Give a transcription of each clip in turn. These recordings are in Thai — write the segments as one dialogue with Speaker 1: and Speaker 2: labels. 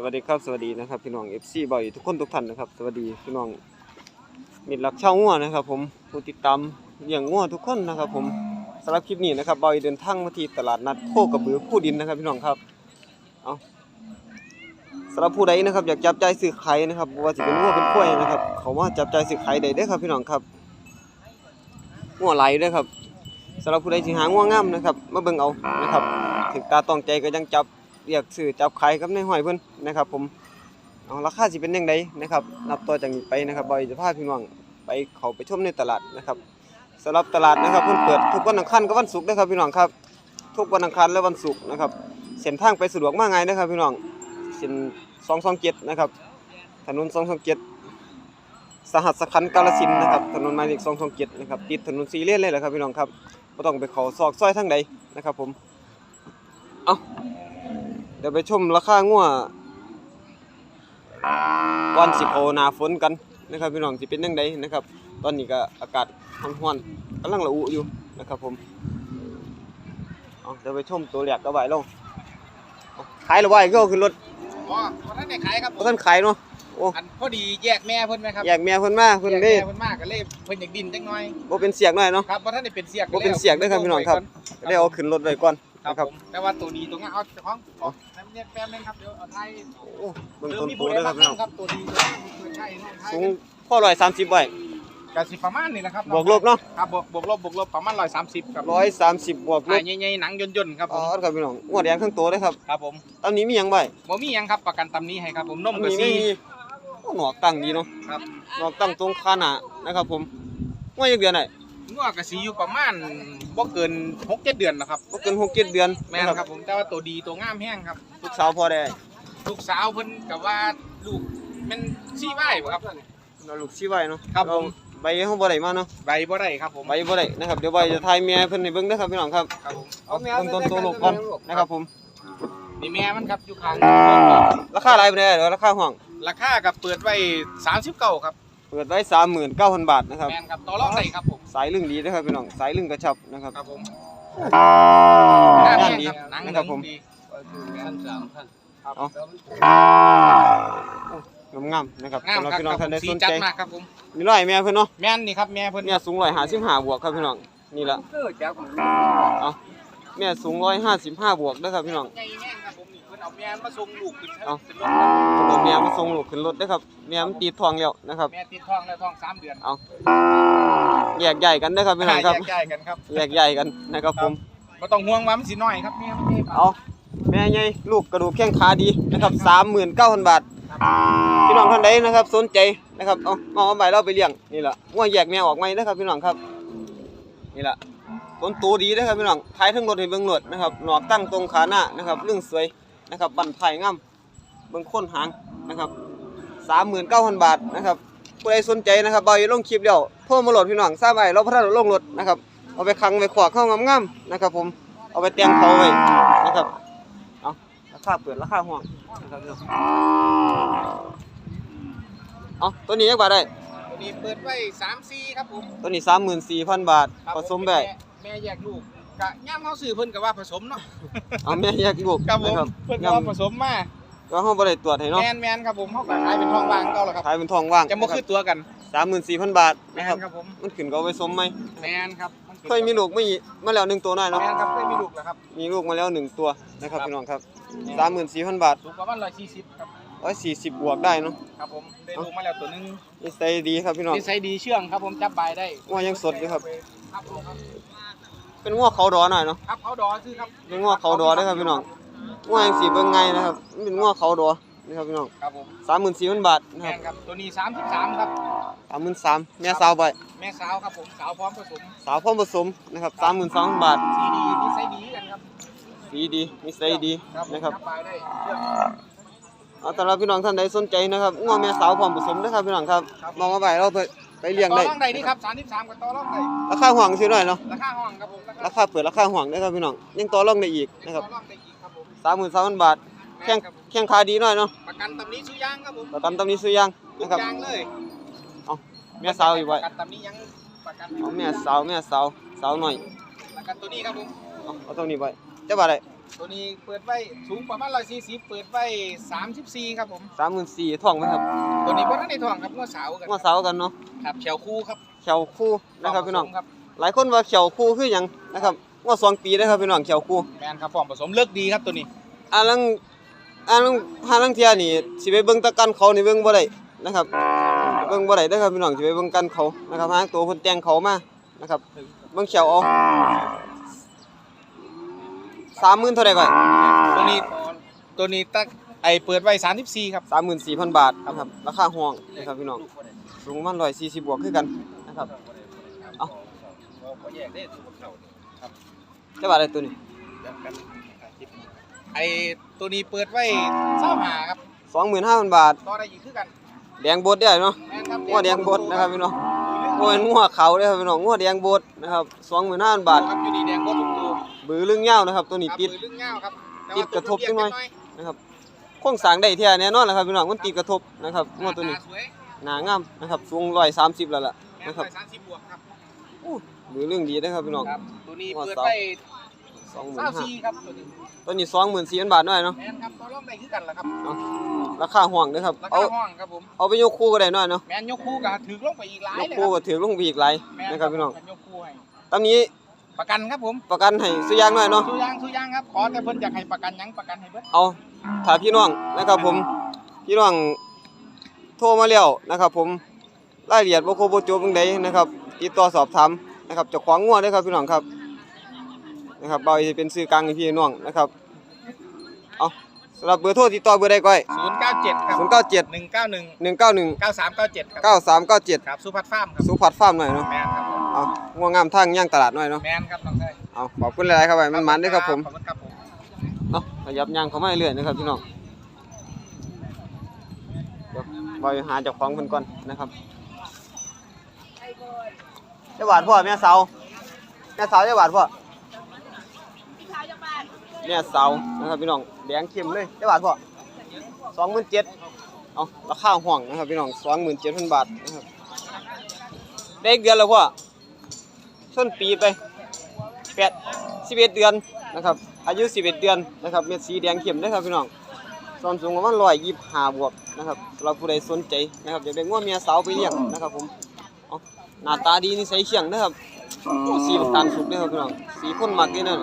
Speaker 1: สวัสดีครับสวัสดีนะครับพี่น้อง FC บ่อยทุกคนทุกท่านนะครับสวัสดีพี่น้องมิตรรักเช่างัวนะครับ ผมผู้ติดตามเลี้ยงงัวทุกคนนะครับ ผมสำหรับคลิปนี้นะครับบ่อยเดินทางมาที่ตลาดนัดโคกระบือผู้ดินนะครับ พี่น้องครับเอาสำหรับผู้ใดนะครับ อยากจับใจายซื้อขายนะครับว่าจะเป็นงัวเป็นกล้วยนะครับ เขามาจับใจายซื้อขายได้เด้ครับพี่น้องครับงัวไหลด้อครับสำหรับผู้ใดที่หางัวงามนะครับมาเบิ่งเอานะครับถึงตาต้องใจก็ยังจับ เรียกซื้อจับขายกับในห้อยเพิ่นนะครับ ผมเอาราคาสิเป็นจังไดนะครับ นับต่อจากนี้ไปนะครับบอยจะพาพี่น้องไปเขาไปชมในตลาดนะครับสำหรับตลาดนะครับเพิ่นเปิดทุกวันอังคารกับวันศุกร์นะครับพี่น้องครับทุกวันอังคารและวันศุกร์นะครับเส้นทางไปสะดวกมากไงนะครับพี่น้องเส้น227นะครับถนน227สองเจ็ดสหัสขันกาฬสินนะครับถนนหมายเลข227นะครับติดถนนสีเลนเลยแหละครับพี่น้องครับบ่ต้องไปขาซอกซอยทางใดนะครับผมเอา เดี๋ยวไปชมราคางัวก่อนสิเข้าหน้าฝนกันนะครับพี่น้องสิเป็นจังไดนะครับ ตอนนี้ก็อากาศร้อนๆกำลังระอุอยู่นะครับผมเอาเดี๋ยวไปชมตัวแรกกระบะลงเอาขายหรือว่าก็เอาขึ้นรถ
Speaker 2: อ๋อวันนั้นได้ขายครับ
Speaker 1: บ่ทันขายเนาะโอ้
Speaker 2: อันพอดีแยกแม่เพิ่นไหมครับ
Speaker 1: แยกเมียเพิ่นมาเพิ่น
Speaker 2: แยก
Speaker 1: เด้
Speaker 2: แม่เพิ่นมากก็เลยเพิ่นอยากดินจังหน่อย
Speaker 1: บ่เป็นเสียกหน่อยเนาะ
Speaker 2: ครับวันนั้นได้เป็นเสียก
Speaker 1: บ่เป็นเสียกเด้อครับพี่น้องครับก็ได้เอาขึ้นรถไว้ก่อน
Speaker 2: ครับ
Speaker 1: นะครับ
Speaker 2: ผมแต่ว่าตัวดีตัวงั้นเอาเจ้าของของน้ำ เนี่ยแป๊บนึงครับเดี๋ยวเอาไทย
Speaker 1: โอ้เบิ่ง
Speaker 2: เดี๋ยว
Speaker 1: ต้น
Speaker 2: มี
Speaker 1: โต
Speaker 2: ผู้ใด
Speaker 1: เด้อค
Speaker 2: มา
Speaker 1: รับพี่น้อง
Speaker 2: ครับตัวดีตัวนี้เพิ่นใช่เนาะไทย
Speaker 1: สูงพอ130ไว้
Speaker 2: ก็สิประมาณนี้นะครับ
Speaker 1: บวกลบเนาะ
Speaker 2: ครับบวกบวกลบบวกลบประมาณ130ครับ
Speaker 1: 130บวกล
Speaker 2: ถ่าย
Speaker 1: บ
Speaker 2: ใหญ่ๆหนังย่นๆครับผ
Speaker 1: อ๋อ
Speaker 2: ม
Speaker 1: ครับพี่น้องงวดแดงทั้งตัวเลยครับ
Speaker 2: ครับผม
Speaker 1: ตอนนี้มีหยังใบ
Speaker 2: บ่มีหยังครับประกันตำนี้ให้ครับผมนม
Speaker 1: อัน
Speaker 2: ก็
Speaker 1: นี้
Speaker 2: ซี
Speaker 1: มีโอ้หนอกตั้งดีเนาะ
Speaker 2: ครับ
Speaker 1: หนอกตั้งตรงขาหน้านะครับผมว่ายังเดือนไหน
Speaker 2: งัวก็สิอยู่ประมาณบ่เกิน6-7เดือนนะครับ
Speaker 1: บ่เกินหกเจ็ดเดือน
Speaker 2: แม่นครับผมแต่ว่าตัวดีตัวงามแห้งครับ
Speaker 1: ลูกสาวพอได้
Speaker 2: ลูกสาวเพิ่นกับว่าลูกแมันซี่ไหว้บ่ครับ
Speaker 1: เราลูกชี้ไว้เนาะ
Speaker 2: ครับผม
Speaker 1: เราใบเฮาบ่ได้มาเนาะ
Speaker 2: ใบบ่ได้ครับผม
Speaker 1: ใบบ่ได้นะครับเดี๋ยวใบจะทายเมียเพิ่นให้เบิ่งเด้อครับพี่น้องครับ
Speaker 2: ครับผม
Speaker 1: เอาเบิ่งต้นตัวลูกก่อนนะครับผม
Speaker 2: นี่แม่มันครับอยู่ข้าง
Speaker 1: ราคาหลายปานใดเด้อราคาห้อง
Speaker 2: ราคากับเปิดไว้39ครับ
Speaker 1: เปิดไว้39,000บาทนะครับ
Speaker 2: แม่นครับต่อรองได้ครับผม
Speaker 1: สายลึงดีเด้อครับพี่น้องสายลึงกระชับนะครับ
Speaker 2: ครับผม
Speaker 1: งาม
Speaker 2: แม่
Speaker 1: ดี
Speaker 2: ครับหนัง
Speaker 1: นะครับผม
Speaker 2: ดี
Speaker 1: เอางามๆนะครับ
Speaker 2: งาม
Speaker 1: สำหรับ
Speaker 2: ครับ
Speaker 1: พี่น้องท่านใด
Speaker 2: สี
Speaker 1: สน
Speaker 2: จั
Speaker 1: ใจ
Speaker 2: ดมากครับผม
Speaker 1: มีร้อยแม่เพิ่นเนาะ
Speaker 2: แม่นนี่ครับแม่เพิ่น
Speaker 1: เนี่ยสูง155บวกครับพี่น้องนี่ละเอาแม่สูงร้อยห้าสิบห้าบวกเด้อครับพี่น้อง
Speaker 2: ใหญ่แห้งครับผมนี่เพิ่นเอาแม่มาส่งลูกขึ้น
Speaker 1: เอา
Speaker 2: ขึ้นรถครับ
Speaker 1: เอาแม่มาส่งลูกขึ้นรถเด้อครับแม่มันตีทองแล้วนะครับ
Speaker 2: แม่ติดท้องแล้วท้องสามเดือน
Speaker 1: แยกใหญ่กันเด้อครับพี่น้องครับ
Speaker 2: แยกย้ายกันครับ
Speaker 1: แยกใหญ่กันนะครับผม
Speaker 2: บ่ต้องห่วงว่ามันสิน้อยครับแม่มันนี่ครับ
Speaker 1: เอาแม่ใหญ่ลูกกระดูกแข้งขาดีนะครับสามหมื่นเก้าพันบาทพี่น้องท่านใดนะครับ สนใจนะครับเอาเอาเอาใบเราไปเลี้ยงนี่แหละว่าแยกแม่ออกไหมนะครับพี่น้องครับนี่แหละต้นตัวดีนะครับพี่น้องท้ายทั้งรถให้เบิ่งรถนะครับหนอกตั้งตรงขาหน้านะครับเรื่องสวย นะครับบันไผ่งามเบิ่งโค้นหางนะครับสามหมื่นเก้าพันบาทนะครับผู้ใดสนใจนะครับบอยลงคลิปเดียวโทรมาโหลดพี่น้องทราบไว้เราพัฒนาลงรถนะครับ เอาไปคังไปขวากเข้างามๆนะครับ ผมเอาไปแต่งเขาไว้นะครับเอาราคาเปิดราคาห้องนะครับพี่น้องเอาตัวนี้ยักบาทได้
Speaker 2: ตัวนี้เปิดไว้3-4ครับผม
Speaker 1: ตัวนี้สามหมื่นสี่พันบาท
Speaker 2: ครับ
Speaker 1: ผสมได้
Speaker 2: แแม่แยกลูก กะย่ามเขาซื้อเพิ่นก็ว่าผสมเนาะ
Speaker 1: เอาแม่แยกลูก
Speaker 2: ครับผม
Speaker 1: นะครับ
Speaker 2: เพิ่นก็ว่าผสมมา
Speaker 1: ก็ห้องบริตรวจให้เนาะ
Speaker 2: แมนแมนครับผมเขาก็ขายเป็นทองว่างเก่าแล้วครับ
Speaker 1: ขายเป็นทองว่าง
Speaker 2: จะบ่คือตัวกัน
Speaker 1: สามหมื่นสี่พันบาท
Speaker 2: แม
Speaker 1: นะครับ
Speaker 2: นครับผม
Speaker 1: มันขึ้นก็เอาไปสมไหม
Speaker 2: แมนครับน
Speaker 1: เคยมีลูกไม่มาแล้วหนึ่งตัวหน่อยเนาะ
Speaker 2: แมนครับเคยมีลูกแล้วครับ
Speaker 1: มีลูกมาแล้วหนึ่งตัวนะครับ
Speaker 2: ครับ
Speaker 1: พี่น้องครับสามหมื่นสี่พันบาท
Speaker 2: สูงประมาณ140ครับ
Speaker 1: ร้อยสี่สิบบวกได้เนาะ
Speaker 2: ครับผมได้ลูกมาแล้วตัวหนึง
Speaker 1: นิสัยดีครับพี่น้อง
Speaker 2: นิสัยดีเชื่องครับผมจับใบได้
Speaker 1: ว่ายังสดอยู่ครับ
Speaker 2: ครับผมครับ
Speaker 1: เป็นง้อเขาดอหน่อยเนาะ
Speaker 2: ครับเขาดอซื้อครับ
Speaker 1: เป็นง้อเขาดอเด้อครับพี่น้องง้อยังสีเบิ่งไงนะครับมันเป็นง้อเขาดอนะครับพี่น้อง
Speaker 2: ครับผม
Speaker 1: สามหมื่นสี่พันบาทนะ
Speaker 2: แม
Speaker 1: ครับ
Speaker 2: นครับตัวนี้33ครับ
Speaker 1: สามหมื่นสามแม่สาวไป
Speaker 2: แม่สาวครับผมสาวพร้อมผสม
Speaker 1: สาวพร้อมผสมนะครับสามหมื่นสองพันบาท
Speaker 2: สีดีนิสัยดีกันครับ
Speaker 1: สีดีนิสัยดี
Speaker 2: ครับผม
Speaker 1: นะครับ
Speaker 2: จับใบได้เชื่อง
Speaker 1: เอาสำหรับพี่น้องท่านใดสนใจนะครับง้อแม่สาวพร้อมผสมนะครับพี่น้องครับ
Speaker 2: ครับ
Speaker 1: มองมาไปเราไป ไปเลี้ยง
Speaker 2: ต่อ
Speaker 1: ได้
Speaker 2: รองได้นี่ครับ33กับต่อรองได้
Speaker 1: ราคาห่วงซื้อหน่อยเนาะ
Speaker 2: ราคาห้องครับผมราคา
Speaker 1: ราคาเปิดราคาห่วงนะครับพี่น้อง ยังต่อรองได้อีกนะครับ
Speaker 2: ต่อรองได้อีกครับผม
Speaker 1: สามหมื่นสามพันบาท แข้งแข้งขาดีหน่อยเนาะ
Speaker 2: ประกันตำนี้ซื้อยางครับผม
Speaker 1: ประกันตำนี้ซื้อยาง
Speaker 2: ทุ
Speaker 1: นะ
Speaker 2: ก
Speaker 1: ครับ
Speaker 2: ยางเลย
Speaker 1: แม่สาวอีกไว้
Speaker 2: ประกันตำนี้ยังประกัน
Speaker 1: เอาแม่สาวแม่สาวสาวหน่อย
Speaker 2: ประกันตัวนี้ครับผม
Speaker 1: เอาเอาตรงนี้ไว้เจ้าบาทได้
Speaker 2: ตัวนี้เปิดไว้สูงประมาณร้อยสี่สิบเปิดไว้สามสิบสี่ครับผม
Speaker 1: สามหมื่นสี่ท่องไหมครับ
Speaker 2: ตัวนี้เพราะท่านในทองครับงวดเสากัน
Speaker 1: งวดเสากันเนาะ
Speaker 2: ครับแขวคู่ครับ
Speaker 1: เขียวคู่นะครับพี่น้อง
Speaker 2: ครับ
Speaker 1: หลายคนว่าเขียวคู่คือหยังนะครับงวดสองปีนะครับพี่น้องเขียวคู่
Speaker 2: แมนครับฟอร์มผสมเลิกดีครับตัวนี้
Speaker 1: อันลังอันลังหาลังเทียนี่สิไปเบิ่งแตะกันเขานี่เบิ่งบ่ได้นะครับเบิ่งบ่ได้เด้อครับพี่น้องสิไปเบิ่งกันเขานะครับหาตัวเพิ่นแต่งเขามานะครับเบิ่งเขียวเอา 30,000เท่าใดก่อน
Speaker 2: ตัวนี้ตัวนี้ตักไอเปิดไว้สามสิบสี่ครับ
Speaker 1: 34,000บาทนะครับ ราคาห้องนะครับพี่น้องสูงประมาณ140บวกคือกันนะครับ
Speaker 2: เขาแยกได้ตัวเขา
Speaker 1: เจ้าบาทได้ตัวนี้
Speaker 2: ไอตัวนี้เปิดไว้เศร้าหาครับ
Speaker 1: 25,000บาท
Speaker 2: ต่อได้อีกคือกัน
Speaker 1: แดงบดได้เนาะ
Speaker 2: แมนครับ
Speaker 1: งัวแดงบดนะครับพี่น้องงัวเป็นงัวเขาเด้อครับพี่น้องงัวแดงบดนะครับ25,000บาท
Speaker 2: ครับอยู่ดีแดงบดทุกตัว
Speaker 1: บือลึงยาวนะครับ ตัวนี้
Speaker 2: ครับ
Speaker 1: ติด
Speaker 2: มือลึงเงาครับ
Speaker 1: ติดกระทบจังหน่อยนะครับโครงสร้างได้เที่ยแน่นอนแหละครับพี่น้องมันติดกระทบนะครับงวดตัวนี้
Speaker 2: สวย
Speaker 1: หนางามนะครับสูง130แล้วล่ะ
Speaker 2: แมน
Speaker 1: นะครับ
Speaker 2: สามสิบบวกครับ
Speaker 1: บือลึงดีนะครับพี่น้อง
Speaker 2: ครับตัวนี้
Speaker 1: หัว
Speaker 2: เปิด
Speaker 1: เสา
Speaker 2: ไว้เศร้า
Speaker 1: 25,000
Speaker 2: สี่ครับตัวนี้
Speaker 1: ตัวนี้24,000บาทหน่อยเนาะ
Speaker 2: แมนครับต่อรองได้คือกันแหละครับ
Speaker 1: ราคาห่วงเด้อครับ
Speaker 2: รา
Speaker 1: เอา
Speaker 2: คาห้องครับผม
Speaker 1: เอาไปยกคู่ก็ได้หน่อยเนาะ
Speaker 2: แมนยกคู่กับถือลงไปอีกหลาย
Speaker 1: ยก
Speaker 2: เลย
Speaker 1: คู่
Speaker 2: ค
Speaker 1: ก็
Speaker 2: รับ
Speaker 1: ถือลงไปอีกหลาย
Speaker 2: แม่
Speaker 1: นะครับพี่น้อง
Speaker 2: ยกคู่ให้
Speaker 1: ตอนนี้
Speaker 2: ประกันครับผม
Speaker 1: ประกันให้สุอยางหน่อยเนาะ
Speaker 2: ทุกอย่างทุกอย่างครับขอแต่เพิ่นอยากให้ประกันหยังประกันให้เบิด
Speaker 1: เอาถ้าพี่น้องนะครับผมพี่น้องโทรมาแล้วนะครับ ผมรายละเอียดบ่ครบบ่จบจังไดนะครับติดต่อสอบถามนะครับเจ้าของงัวเด้อครับพี่น้องครับนะครับบ่าวสิเป็นสื่อกลางให้พี่น้องนะครับเอาสำหรับเบอร์โทรติดต่อเบอร์ใดก็ได้
Speaker 2: ศูนย์เก้าเจ็ดครับ
Speaker 1: 097
Speaker 2: หนึ่งเก้าหนึ่ง
Speaker 1: 191
Speaker 2: เก้าสามเก้าเจ็ดครับ
Speaker 1: 9397
Speaker 2: ครับสุพัฒน์ฟาร์มครับ
Speaker 1: สุพัฒน์ฟาร์มหน่อยเนาะ
Speaker 2: แมนครับผม
Speaker 1: เอางัวงามทางย่างตลาดหน่อยเนาะ
Speaker 2: แมนครับน้องชาย
Speaker 1: เอาขอบคุณหลายๆครับไว้มันมันเด้อครับผม
Speaker 2: ขอบคุณครับผม
Speaker 1: เอาขยับย่างเข้ามาเรื่อยๆนะครับพี่น้องเดี๋ยวบอยหาเจ้าของเพิ่นก่อนนะครับเจ้าหวาดพ่อแม่เสาแม่เสาเจ้าหวาดพ่อแม่เสานะครับพี่น้องแดงเข้มเลยเจ้าหวาดพ่อสองหมื่นเจ็ดเอาราคาห่วงนะครับพี่น้องสองหมื่นเจ็ดพันบาทนะครับได้อีกเดือนแล้วพ่อ ส้นปีไปแปดสิบเอ็ดเดือนนะครับ อายุ11เดือนนะครับเม็ดสีแดงเข้มนะครับพี่น้องส่วนสูงประมาณ125บหาบวกนะครับสำหรับผู้ใดสนใจนะครับอยากได้งัวเมียสาวไปเลี้ยงนะครับผมหน้าตาดีนิสัยเฉียงนะครับสีมันตาลสุกเด้อครับพี่น้องสีคนมักนี่นั่น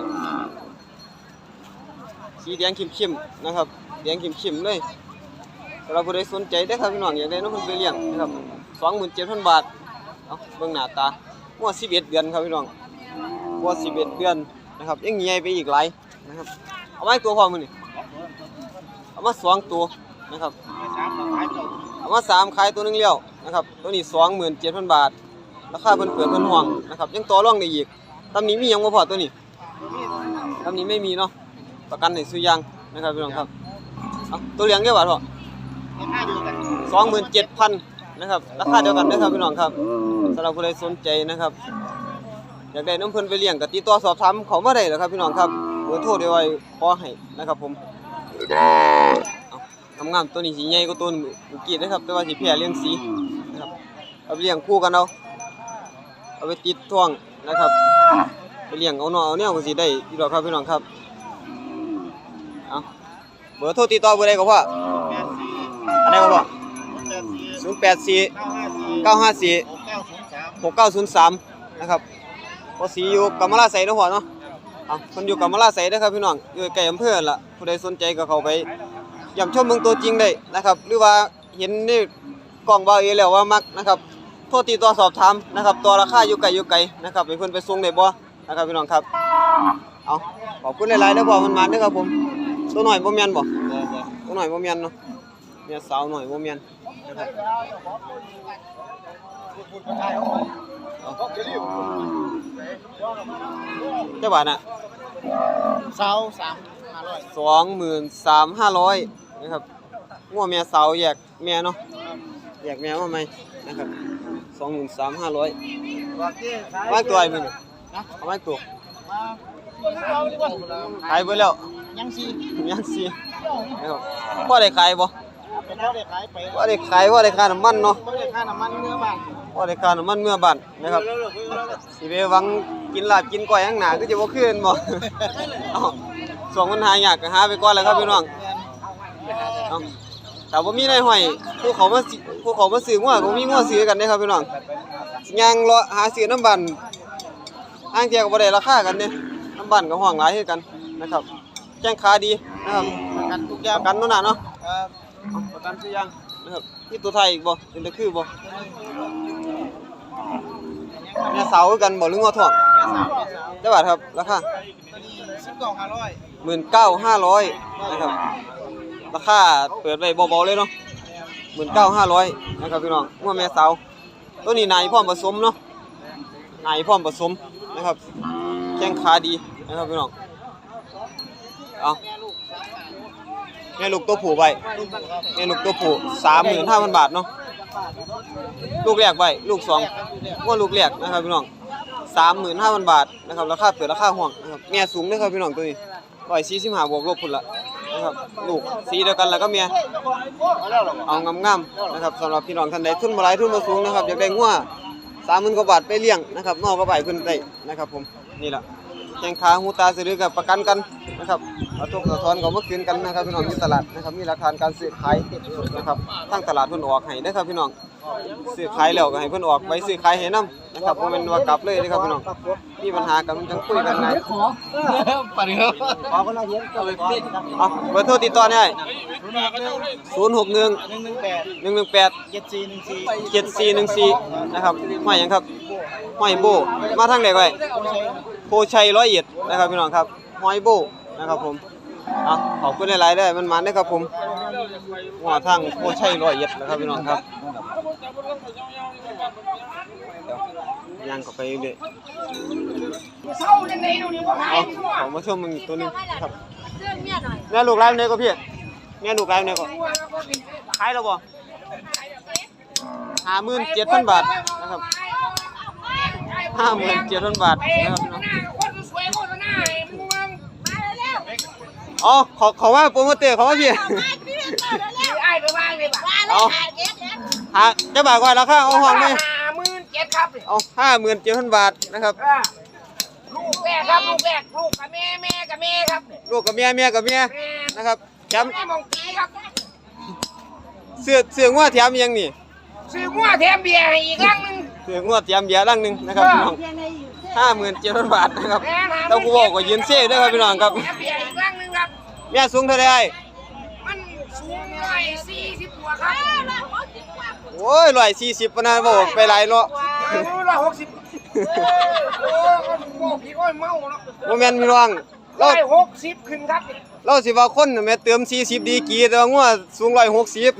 Speaker 1: สีแดงเข้มๆนะครับแดงเข้มๆเลยสำหรับผู้ใดสนใจเด้ครับพี่น้องอยากได้น้องเพิ่นไปเลี้ยงนะครับ27,000บาทเอาเบิ่งหน้าตา งัว11เดือนครับพี่น้องงัว11เดือนนะครับยังใหญ่ไปอีกหลายนะครับเอาไว้ตัวพอมื้อนี่เอามาสองตัวนะครับเอามาสามขายตัวหนึงเลี้ยวนะครับตัวนี้สองหมื่นเจ็ดพันบาทราคาเพิ่นเปิดเพิ่นห่วงนะครับยังต่อรองได้อีกตำนี้มียังบ่พอตัวนี้ตำนี้ไม่มีเนาะประกันให้ซื้อยางนะครับพี่น้องครับตัวเหลืองเท่บาทพอสองหมื่นเจ็ดพันนะครับราคาเดียวกันนะครับพี่น้องครับ สำหรับผู้ใดสนใจนะครับ อยากได้น้ำเพิ่นไปเลี้ยงก็ติดต่อสอบถามเขามาได้แหละครับพี่น้องครับเบอร์โทรเดี๋ยวไว้ขอให้นะครับผมเอางามๆตัวนี้สีใหญ่กว่าตัวเมื่อกี้นะครับ แต่ว่าสีแพร่เลี้ยงสีนะครับเอาไปเลี้ยงคู่กันเอาเอาไปติดท่วงนะครับไปเลี้ยงเอาเนาะเอาแนวก็สิได้อยู่ดอกครับพี่น้องครับเอาเบอร์โทรติดต่อเบอร์ใดก็พ่ออันใดก็พ่อ084 954 6903 นะครับพอสีอยู่กำมะลาไสนะพ่อเนาะเอามันอยู่กำมะลาไสเด้อครับพี่น้องอยู่ใกล้อำเภอนล่ะผู้ใดสนใจก็เข้าไปเยี่ยมชมเมืองตัวจริงได้นะครับหรือว่าเห็นในกล้องเบาเอแล้วว่ามักนะครับโทรติดต่อสอบถามนะครับตัวราคาอยู่ไกลอยู่ไกลนะครับให้เพิ่นไปส่งได้บ่นะครับพี่น้องครับเอาขอบคุณหลายๆเด้อพ่มันมาด้อครับผมตัวหน่อยบ่แม่นบ่ตัวหน่อยบ่แม่นเนาะเมียสาวหน่อยบ่แม่นนะครับ เจ้าบาทน่ะ
Speaker 2: เสาสามห้าร้อย
Speaker 1: 23,500นะครับงัวเมียสาวแยกเมียเนาะแยกเมียมาใหม่นะครับ23,500วางตัวไอ้มื้อนี่เอาไว้ตัวขายเบิดแล้ว
Speaker 2: ยังสี่
Speaker 1: ยังสินะครับพ่อได้ขายบ่
Speaker 2: เป็นเท่าได้ขายไป
Speaker 1: พ่อได้ขายพ่อได้ค่าน้ำมันเนาะ
Speaker 2: ไม่ได้ค่าน้ำมันเนื้อบ้าน
Speaker 1: พ่อได้ค่าน้ำมันเมื่อบ้านนะครับสิไปหวังกินลาบกินก้อยข้างหน้าคือจะบ่คืนบ่เอ้าส่วนมันหายากก็หาไปก่อนแหล้วครับพี่น้องเอาแต่ว่ามีในห้อยผู้เขามาสิผู้เขามาซื้องัวก็มีงัวซื้อกันเด้ครับพี่น้องย่างเลาะหาซื้อน้ำบันอ้างเทียก็บ่ได้ราคากันเด้น้ำบันก็ห้องหลายคือกันนะครับแจ้งขาดีนะครับ
Speaker 3: กันทุกอ
Speaker 1: ป
Speaker 3: ย่าง
Speaker 1: ระกันโน่นน่ะเนาะ
Speaker 3: ครับ
Speaker 1: เอาประกันซื้อยังนะครับมีตัวไทยอีกบ่เป็นตะคือบ่ แม่สาวคือกันบ่หรืองัวทอง
Speaker 3: แม่สาวแม่สาว
Speaker 1: ได้บาทครับราคา
Speaker 3: ตัวนี้สิบเก้าห้าร้อย
Speaker 1: หมื่นเก้าห้าร้อยนะครับ ราคาเปิดไว้เบาๆเลยเนาะหมื่นเก้าห้าร้อยนะครับพี่น้องงัวแม่สาวตัวนี้นายพร้อมผสมเนาะนายพร้อมผสมนะครับแข้งขาดีนะครับพี่น้องเอาแม่ลูกตัวผู้ไปแม่ลูกตัวผู้สามหมื่นห้าพันบาทเนาะ ลูกแรกไปลูกสองว่าลูกแรกนะครับพี่น้องสามหมื่นห้าพันบาทนะครับราคาเปิดราคาห่วงนะครับแม่สูงนะครับพี่น้องตัวนี้ร้อยสี่สิบห้าบวกลบพุ่นละนะครับลูกสีเดียวกันแล้วก็เมียเอางามๆนะครับสำหรับพี่น้องท่านใดทุนบ่หลายทุนบ่สูงนะครับอยากได้งัว30,000กว่าบาทไปเลี้ยงนะครับนอกก็ไปเพิ่นได้นะครับผมนี่แหละแข้งขาหูตาสะดือกับประกันกันนะครับ เอาทุกสะท้อนก็มาคืนกันนะครับพี่น้องที่ตลาดนะครับมีหลักฐานการซื้อขายนะครับทางตลาดเพิ่นออกให้นะครับพี่น้องซื้อขายแล้วก็ให้เพิ่นออกไว้ซื้อขายให้นํนะครับบ่แม่นว่ากลับเลยนะครับพี่น้องมีปัญหากันจังคุยกันไง
Speaker 2: ปฏิครับ
Speaker 3: ขอคนละเย็นเอาไปปิด
Speaker 1: เอาเบอร์โทรติดต่อได้
Speaker 3: ศูนย์หกหนึ่ง
Speaker 1: 061
Speaker 3: หนึ่งหนึ่งแปด
Speaker 1: 118
Speaker 3: เจ็ดสี่หนึ่งสี่
Speaker 1: เจ็ดสี่หนึ่งสี่นะครับห้อยหยังครับห้อยโบมาทางไหนไว้โพชัยร้อยเอ็ดนะครับพี่น้องครับห้อยโบ นะครับผมเอาขอบคุณหลายๆได้อมันมันได้ครับผมหัวทางโพชัยร้อยเอ็ดนะครับพี่น้องครับเดี๋ยวย่างเข้าไปเรื่อย เอาขอมาชมมึงอีกตัวหนึงครับ
Speaker 4: เสื้อเมียหน่ย
Speaker 1: แม่ลูกไล่ไหนก็พี่แม่ลูกไล่ไหนก็ขายแล้วบ่ห้าหมื่นเจ็ดพันบาทนะครับห้าหมื่นเจ็ดพันบาทนะครับพี่น้ องอ๋อขอขอว่าโปรโมเตอร์ขอว่าพี่
Speaker 4: ไอ้ไปวางเลยบ่วางเลย
Speaker 1: เอา
Speaker 4: หาเก็บเนี่ย
Speaker 1: หาจะบาทก่อนราคาเอาห้องไหม
Speaker 4: ห้าหมื่นเจ็ดครับ
Speaker 1: เอาห้าหมื่นเจ็ดพันบาทนะครับ
Speaker 4: ลูกแรกครับลูกแรกลูกกับแม่แม่กับแม่ครับ
Speaker 1: ลูกกับเมียเมียกับเมีย
Speaker 4: แม่
Speaker 1: นะครับแถม
Speaker 4: แม่มองตีครับ
Speaker 1: เสื้อเสื้องัวแถมอีกอยังนี่
Speaker 4: ซื้อหัวแถมเบียร์ให้อีกครั้งหนึง
Speaker 1: เสื้องัวแถมเบียร์ลังหนึ่งนะครับพี่น้อง ห้าหมื่นเจ็ดพันบาทนะครับเต้ากูบอกว่ายืนเซ่ด้วยครับพี่น้องครับ
Speaker 4: แถมเบียร์อีกครั้งหนึงครับ
Speaker 1: เมียสูงเท่าไหร
Speaker 4: มันสูงร้อยสี่สิบกว่าครับ
Speaker 1: โอ้ยร้อยสี่สิบปะนะบอกไปหลายเนาะ
Speaker 4: ร้อยหกสิบโอ้โหพี่โอ้ยเมาเนาะ
Speaker 1: โมเมนพี่น้องเรา
Speaker 4: ร้อยหกสิบขึ้นครับ
Speaker 1: เราสิว่าคนน่ะแม่เติมสี่สิบดีกรีแต่ว่างัวสูงร้อยหกสิบ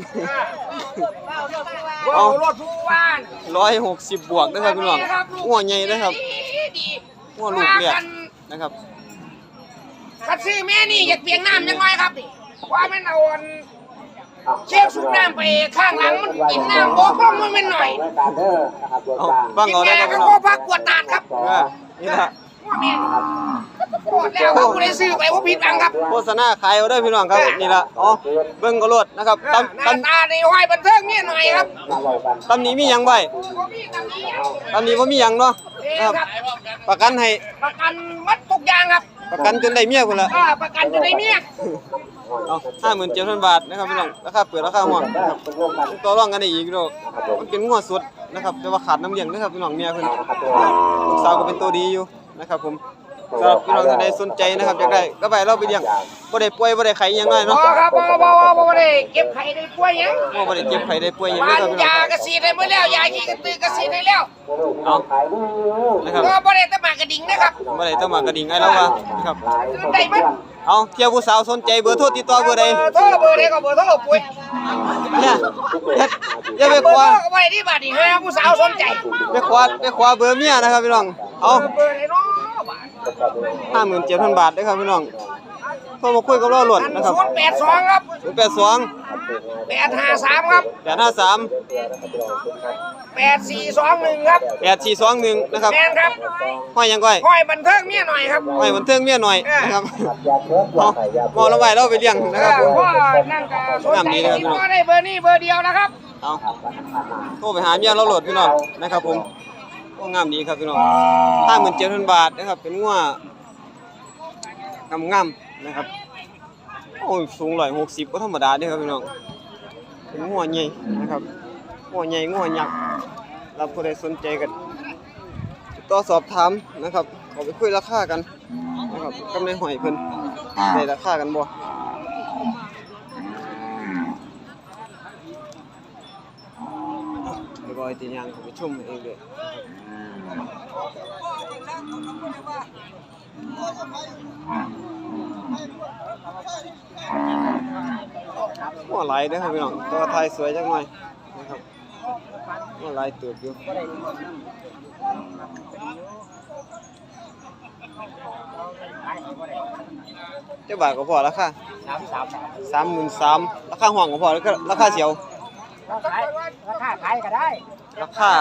Speaker 4: ว้าวรถผู้ว่าน
Speaker 1: ร้อยหกสิบบวกนะครับพี่น้องหัวใหญ่นะครับ
Speaker 4: ดี
Speaker 1: หัวลูกเรียกนะครับ
Speaker 4: คัดซื้อแม่นี่อยากเปียงน้ำยังไงครับนี่ว่ามันเอาอันเชือกสูบน้ำไปข้างหลังมันกินน้ำโบกล้องมันเป็นหน่อย
Speaker 1: เอาฟัง
Speaker 4: กิน
Speaker 1: เอาได้
Speaker 4: แก่
Speaker 1: ครับ
Speaker 4: ก็
Speaker 1: พี่น้
Speaker 4: พ
Speaker 1: อ
Speaker 4: องพักกวดตาดครับ
Speaker 1: เออนี่ละ
Speaker 4: ว่าแม่นโคตรแล้วครับกูได้ซื้อไปว่าผิดหวังครับ
Speaker 1: โฆษณาขายเอาได้อพี่น้องครับนี่ละอ๋อเบิ่งก็รดนะครับ
Speaker 4: ห
Speaker 1: ตำ
Speaker 4: น้า
Speaker 1: ตำ
Speaker 4: ตาในห้อยบันเทิงเนี่ยหน่อยครับ
Speaker 1: ตำนี้มีหยังไว้
Speaker 4: บ่มีตำหนิหยัง
Speaker 1: ตำนี้บ่มีหยังเนาะ
Speaker 4: เอ
Speaker 1: นะครับ
Speaker 4: ครับ
Speaker 1: ประกันให้
Speaker 4: ประกันมัดทุกอย่างครับ
Speaker 1: ประกันจนได้เมียพุ่นละ
Speaker 4: อ่าประกันจะได้เมีย
Speaker 1: เอาห้าหมื่นเจ็ดพันบาทนะครับพี่น้องราคาเปิดราคาห้องนะครับต่อรองกันได้อีกเนาะมันเป็นงัวสดนะครับแต่ว่าขาดน้ำเลี้ยงนะครับพี่น้องเมียเพิ่นลูกสาวก็เป็นตัวดีอยู่นะครับผม สำหรับพี่น้องท่านใดสนใจนะครับอยากได้ก็ไปเราไปเลี้ยงบ่ได้ป่วยบ่ได้ไข้อิหยังไง
Speaker 4: บ่
Speaker 1: เนาะ
Speaker 4: ครับบ่บ่บ่บ่ได้เก็บไข่ได้ป่วยหยัง
Speaker 1: บ่บ่ได้เจ็บไข้ได้ป่วยอิหยัง
Speaker 4: บ้า
Speaker 1: เลย
Speaker 4: น
Speaker 1: ครับพี่น้อง
Speaker 4: ยา
Speaker 1: ครับ
Speaker 4: กระสีได้เมื่อแล้วยาขี้กระตือกระสีได้แล้ว
Speaker 1: เอานะครับ
Speaker 4: ก็บ่ได้แตะมากระดิ่งนะครับ
Speaker 1: บ่ได้ต้องมากระดิ่งให้แล้วว่านะครับ
Speaker 4: ได้มัน
Speaker 1: เอาเที่ยวผู้สาวสนใจเบอร์โทรติดต่อเบอร์ใด
Speaker 4: โทรเบอร์ใดก็เบอร์โทรป่วย
Speaker 1: เนี่ยอย่าอย่าไป
Speaker 4: เบ
Speaker 1: ค
Speaker 4: อร์
Speaker 1: ว้า
Speaker 4: โทรก็บ่ได้ที่บัดนี้หาผู้สาวสนใจ
Speaker 1: ไปคว้าไปคว้าเบอร์เมียนะครับพี่น้องเอา
Speaker 4: เบอร์ไหนเนาะบาด
Speaker 1: 57,000บาทเด้อครับพี่น้องโทรมาคุยกับเราโลด
Speaker 4: อัน
Speaker 1: นะครับ
Speaker 4: 082ครับ
Speaker 1: 082
Speaker 4: 853ครับ
Speaker 1: 853
Speaker 4: 8421ครับ
Speaker 1: 8421นะครับ
Speaker 4: แม่นครับ
Speaker 1: ห้อยหยังก้อย
Speaker 4: ห้อยบันเทิงเมียหน่อยครับ
Speaker 1: ห้อยบันเทิงเมียหน่อยนะครับเอาหมอละไว้เราไปเลี้ยงนะครับผม
Speaker 4: พ่อนั่นก็สนใจที่พ่อได้เบอร์นี้เบอร์เดียวนะครับ
Speaker 1: เอาโทรไปหาเมียเราโหลดพี่น้องนะครับผมก็ งามดีครับพี่น้อง57,000บาทนะครับ เป็นงัวงามงามนะครับ โอ้ยสูงร้อยหกสิบก็ธรรมดาเด้อครับพี่น้อง เป็นงัวใหญ่นะครับงัวใหญ่งัวยักษ์รับผู้ใดสนใจกันติดต่อสอบถามนะครับขาไปคุยราคากันนะครับกำในหอยเพิ่นได้ราคากันบ่เดี๋ยวบอยตียางขาไปชมเองเลย หัวไหลายเด้อครับพี่น้องตัวไทยสวยจังหน่อยนะครับหัวไหลเติบอยู่เจ้าบ่าทก็พอราคา
Speaker 3: สามสาม
Speaker 1: หมื่นสามราคาห่วงก็พอแล้วก็ราคาเสียว
Speaker 3: ขายราคาขายก็ได้
Speaker 1: ราคา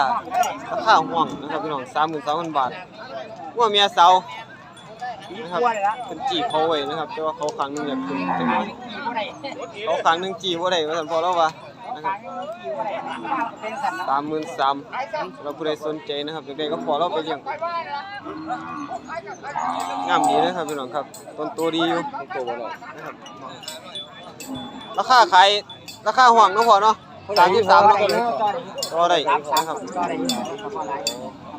Speaker 1: ราคาห่วงนะครับพี่น้องสามหมื่นสามพันบาทว่าเมียเสานะครับเป็นจีบเขาไว้นะครับแต่ว่าเขาครั้งหนึงอยากขึ้นจังหน่อยเขาครั้งหนึงจีบว่าได้ว่าสันพอแล้ววะสามหมื่นสามเราผู้ใดสนใจนะครับเด็กๆก็พอเราไปเลี้ยงงามดีนะครับพี่น้องครับต้นตัวดีอยู่ตัวบ่ได้นะครับราคาขายราคาห่วงนะพอเนาะ สามสิบสามเนาะตัวได้นะครับ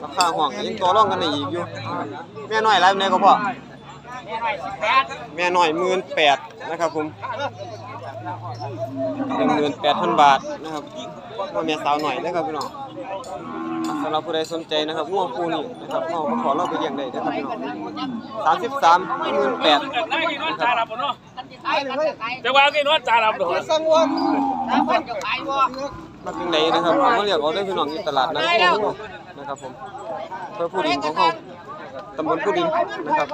Speaker 1: ราคาห่วงยังต่อรองกันได้อีกอยู่ แม่น้อยไรแม่ยก็พอแม่น้อยหมื่นแปดนะครับผมหนึ่งหมื่นแปดพันบาทนะครับว่าแม่สาวหน่อยนะครับพี่น้องสำหรับผู้ใดสนใจนะครับง่วงคู่นี่นะครับเราขอเราไปเลี้ยงได้นะครับพี่น้องสามสิบสามหมื่นแปด
Speaker 2: ได้กี่นว ดจารับบ่เนาะจะว่ากี่นวดจารับบ่
Speaker 1: มาเป็นไดนะครับเอามาเรียกเอาได้พี่น้องอยู่ตลาดนัดคู่นะครับผมเพื่อผู้ดินของเขาตำบลผู้ดินนะครับ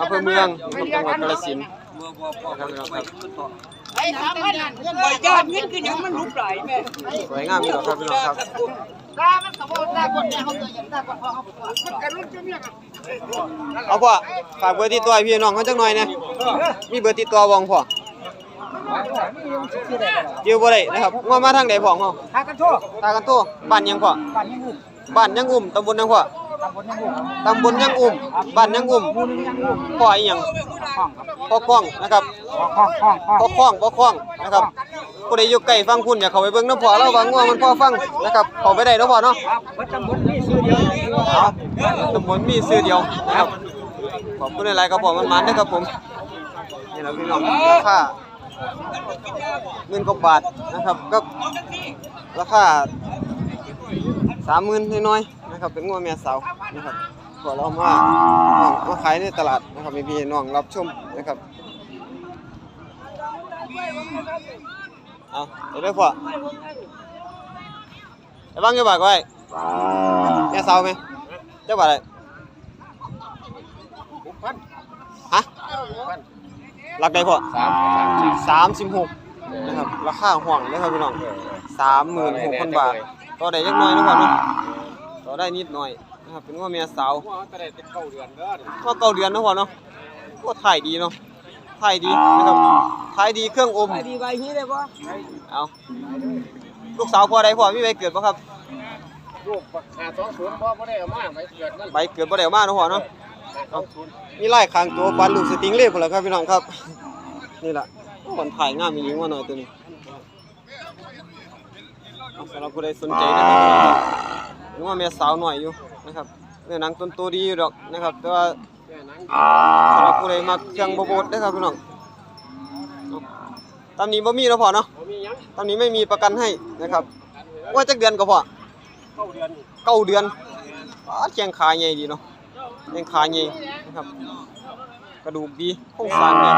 Speaker 1: อำเภอเมืองจังหวัดกาฬสินธุ์นะครับ พี่น้องครับ
Speaker 3: ไอ้สามพันนั่นบ่ยอดเงินคือหยังมันลุกไหลแม่
Speaker 1: สวยงามอยู่หรอกครับพี่น้องครับ
Speaker 3: ตามันก็บ่ได้กดแม่เขาตัวอย่างตากดพ่อเขาบ่มันก็รุ่นจะเมียกัน
Speaker 1: เอาพ่อฝากเบอร์ติดต่อให้พี่น้องเขาจังหน่อยนะมีเบอร์ติดต่อบ่ของพ่อเดี๋ยวบ่ได้นะครับงอมาทางใดพ่อเฮา
Speaker 3: หากันทั่ว
Speaker 1: ตากันโตบ้านยังพ่อ
Speaker 3: บ้านยังงู
Speaker 1: บ้านยังอุ้มตำบลยังพ่อ
Speaker 3: ตำบลยังงู
Speaker 1: ตำบลยังอุ้มบ้านยังอุ้ม
Speaker 3: มูนึงยังงู
Speaker 1: พ่ออีหยัง
Speaker 3: ห้องครับ
Speaker 1: พ่อคล้องนะครับ
Speaker 3: ห้องห้องห้อง
Speaker 1: พ่อคล้องพ่อคล้องนะครับผู้ใดอยู่ใกล้ฟังคุณอย่าเข้าไปเบิ่งน้ำพ่อเราว่างัวมันพ่อฟังนะครับเข้าไปได้เนาะพ่อเนาะ
Speaker 3: ครับเพิ่นตำบลนี่ชื่อเดียว
Speaker 1: เอาตำบลมีซื้อเดียวนะครับขอบคุณอะไรครับผมมันมันนะครับผมนี่แหละพี่น้องราคาหมื่นกว่าบาทนะครับก็ราคาสามหมื่นน้อยๆ นะครับ เป็นงัวเมียสาวนะครับขอเรามามาขายในตลาดนะครับมีพี่น้องรับชมนะครับเอาเดี๋ยวได้พอไอ้บ้างกี่บาทก็ไว้เมียสาวไหมเจ้าบาทอะไรฮะรักได้พอ
Speaker 2: สามสาม
Speaker 1: สามสิบหกนะครับ ราคาห่วงเลยครับพี่น้องสามหมื่นหกพันบาท ต่อได้ยักหน่อยนะครับเนาะต่ อได้นิดหน่อยนะครับเป็นว่าเมียสาว
Speaker 2: ว่าจะได้เป็นเก้าเดือนเด้อ
Speaker 1: ก็เก้าเดือนเนาะพ่อเนาะก็ถ่ายดีเนาะถ่ายดีนะครับถ่ายดีเครื่องอม
Speaker 3: ไปดีใบนี้เลยบ่
Speaker 1: เอาลูกสาวพ่อใดพ่อมีใบเกิดป่ะครับ
Speaker 2: ลูกหาสองศูนย์พ่อบ่ได้เอามาไปเกิดนั่น
Speaker 1: ใบเกิดบ่ได้เอามาเนาะพ่อเนาะเอามีไล่คางตัวปันลูกสติงเล่พุ่นล่ะครับพี่น้องครับ นี่ล่ะคนถ่ายงามมีหญิงว่าหน่อยตัวนี้เอาสำหรับผู้ใดสนใจนะครับ หรือว่าแม่สาวหน่อยอยู่นะครับเนื้อหนังต้นตัวดีอยู่ดอกนะครับ แต่ว่า
Speaker 2: แค่นั้น
Speaker 1: สำหรับผู้ใดมักเครื่องบ่โบดนะครับพี่น้องเอาตามนี้บ่มีแล้วพอเนาะ
Speaker 2: บ่มีหยัง
Speaker 1: ตามนี้ไม่มีประกันให้นะครับ ว่าจักเดือนก็พอ
Speaker 2: เก้าเดือน
Speaker 1: เก้าเดือนอ๋อแข้งขาใหญ่ดีเนาะแข้งขาใหญ่นะครับ กระดูกดีโครงสร้างดี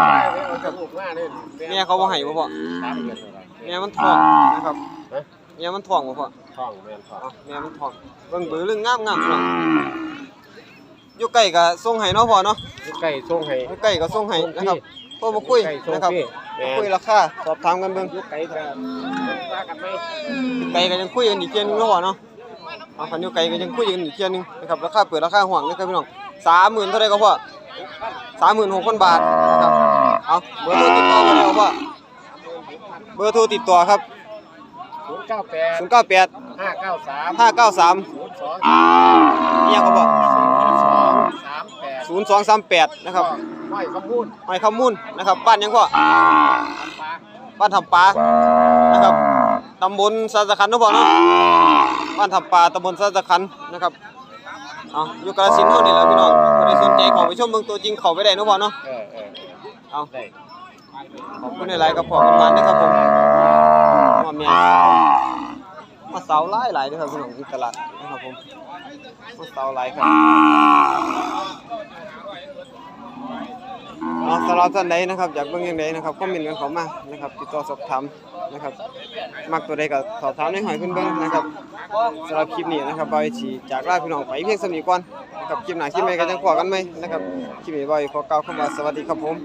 Speaker 2: กับลูกมาเนี่ย
Speaker 1: แม่เขาบ่ให้บ่พอ
Speaker 2: สามเดือนเลย
Speaker 1: แม่มันท้องนะครับ แม่มันท้องบ่พอ
Speaker 2: ท้องแม่นท้อง
Speaker 1: อ๋อแม่มันท้องเบิ่งเบือเรื่องงามๆพี่น้องอยู่ใกล้ก็ส่งให้เนาะพ่อเนาะ
Speaker 2: ใกล้ส่งให้
Speaker 1: อยู่ใกล้ก็ส่งให้นะครับโทรมาคุยนะครับ
Speaker 2: แม่
Speaker 1: คุยราคาสอบถามกันเบิ่ง
Speaker 2: อยู่ไกลก็ว่ากันไหม
Speaker 1: ไกลก็ยังคุยกันอีกเที่ยนึงเนาะพ่อเนาะเอาคันอยู่ไกลก็ยังคุยกันอีกเที่ยนึงนะครับราคาเปิดราคาห่วงนะครับพี่น้อง30,000เท่าไหร่ก็พอ36,000บาทนะครับเอาเบอร์โทรติดต่อมาแล้วพ่อเบอร์โทรติดต่อครับ
Speaker 2: ศูนย์เก้าแปด
Speaker 1: 098
Speaker 2: ห้าเก้าสาม
Speaker 1: 593
Speaker 2: ศูนย์สอง
Speaker 1: นี่ยังก็พ่อ
Speaker 2: สองสามแปด
Speaker 1: 0238นะครับ
Speaker 2: ห้อยคำพูด
Speaker 1: หอยคำมูลนะครับบ้านหยังพ่อ
Speaker 2: ปลา
Speaker 1: บ้านทำปลานะครับตำบลสาสะขันเนาะพ่อเนาะบ้านทำปลาตำบลสาสะขันนะครับเอาอยู่กาฬสินธุ์เฮานี่แหละพี่น้องบ่ได้สนใจเข้าไปชมเบิ่งตัวจริงเข้าไปได้เนาะพ่อเนาะ
Speaker 2: เออเออ
Speaker 1: เอา
Speaker 2: ได้
Speaker 1: ขอบคุณหลายๆกับพ่อกันมานะครับผมว่า แม่มาเสาหลายหลายด้อครับพี่น้องที่ตลาดนะครับผมมาเสาหลายครับเอาสำหรับท่านใดนะครับอยากเบิ่งยังไงนะครับคอมเมนต์กันเข้ามานะครับติดต่อสอบถามนะครับมักตัวใดก็สอบถามในหอยขึ้นเบิ่งนะครับสำหรับคลิปนี้นะครับบอยสีจากลาพี่น้องไปเพียงสนี้ก่อนนะครับคลิปหน้าคลิปใหม่ก็จังพอกันไหมนะครับคลิปนี้บอยขอกล่าวคำว่าสวัสดีครับผม